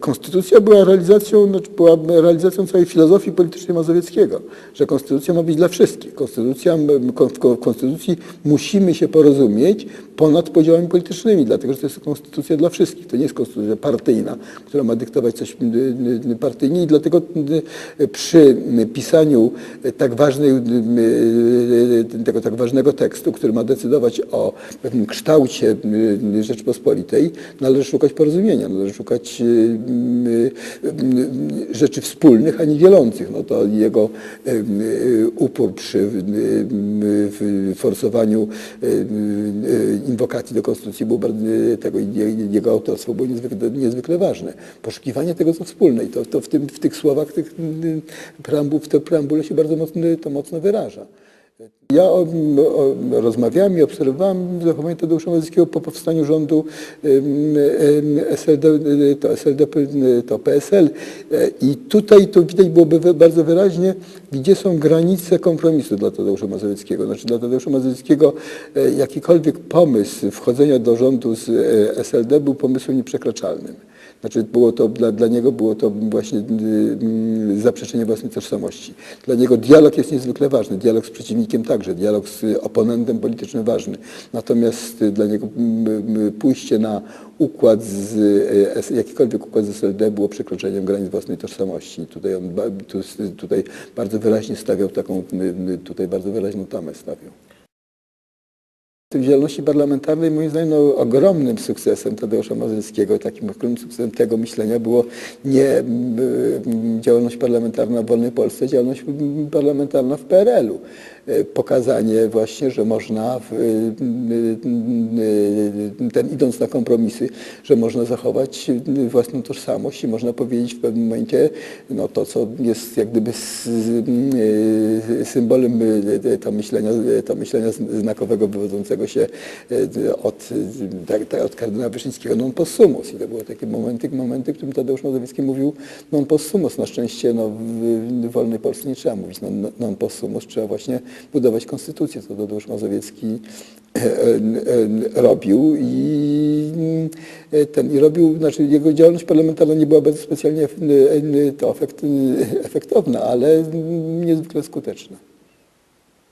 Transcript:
Konstytucja była realizacją, znaczy była realizacją całej filozofii politycznej Mazowieckiego, że konstytucja ma być dla wszystkich. Konstytucja, w ko- w konstytucji musimy się porozumieć ponad podziałami politycznymi, dlatego że to jest konstytucja dla wszystkich. To nie jest konstytucja partyjna, która ma dyktować coś partyjnie i dlatego przy pisaniu tak ważnej, tego tak ważnego tekstu, który ma decydować o pewnym kształcie m, Rzeczpospolitej, należy szukać porozumienia, należy szukać y, y, y, rzeczy wspólnych, a nie dzielących. No to jego y, y, upór przy y, y, forsowaniu y, y, inwokacji do Konstytucji był bardzo, tego, je- jego autorstwo było niezwykle, niezwykle ważne. Poszukiwanie tego, co wspólne i to, to w, tym, w tych słowach, y, w tej preambule się bardzo mocno, to mocno wyraża. Ja o, o, rozmawiałem i obserwowałem zachowanie Tadeusza Mazowieckiego po powstaniu rządu SLD, to SLD, to PSL E, i tutaj to widać byłoby bardzo wyraźnie, gdzie są granice kompromisu dla Tadeusza Mazowieckiego. Znaczy dla Tadeusza Mazowieckiego e, jakikolwiek pomysł wchodzenia do rządu z e, SLD był pomysłem nieprzekraczalnym. Znaczy było to, dla, dla niego było to właśnie y, y, zaprzeczenie własnej tożsamości. Dla niego dialog jest niezwykle ważny, dialog z przeciwnikiem także, dialog z oponentem politycznym ważny. Natomiast y, dla niego pójście na układ z, jakikolwiek układ z SLD było przekroczeniem granic własnej tożsamości. Tutaj on tutaj bardzo wyraźnie stawiał taką, tutaj bardzo wyraźną tamę stawiał. W działalności parlamentarnej moim zdaniem no, ogromnym sukcesem Tadeusza Mazowieckiego, takim ogromnym sukcesem tego myślenia było nie działalność parlamentarna w wolnej Polsce, działalność parlamentarna w PRL-u. E, Pokazanie właśnie, że można, w, y, y, ten, idąc na kompromisy, że można zachować własną tożsamość i można powiedzieć w pewnym momencie no, to, co jest jak gdyby symbolem to myślenia, to myślenia znakowego wywodzącego się od, tak, tak, od kardynała Wyszyńskiego non possumus. I to były takie momenty, momenty, w którym Tadeusz Mazowiecki mówił non possumus. Na szczęście no, w, wolnej Polsce nie trzeba mówić non possumus, trzeba właśnie budować konstytucję, co Tadeusz Mazowiecki e, e, robił i e, ten i robił, znaczy jego działalność parlamentarna nie była bardzo specjalnie e, to efekt, efektowna, ale niezwykle skuteczna.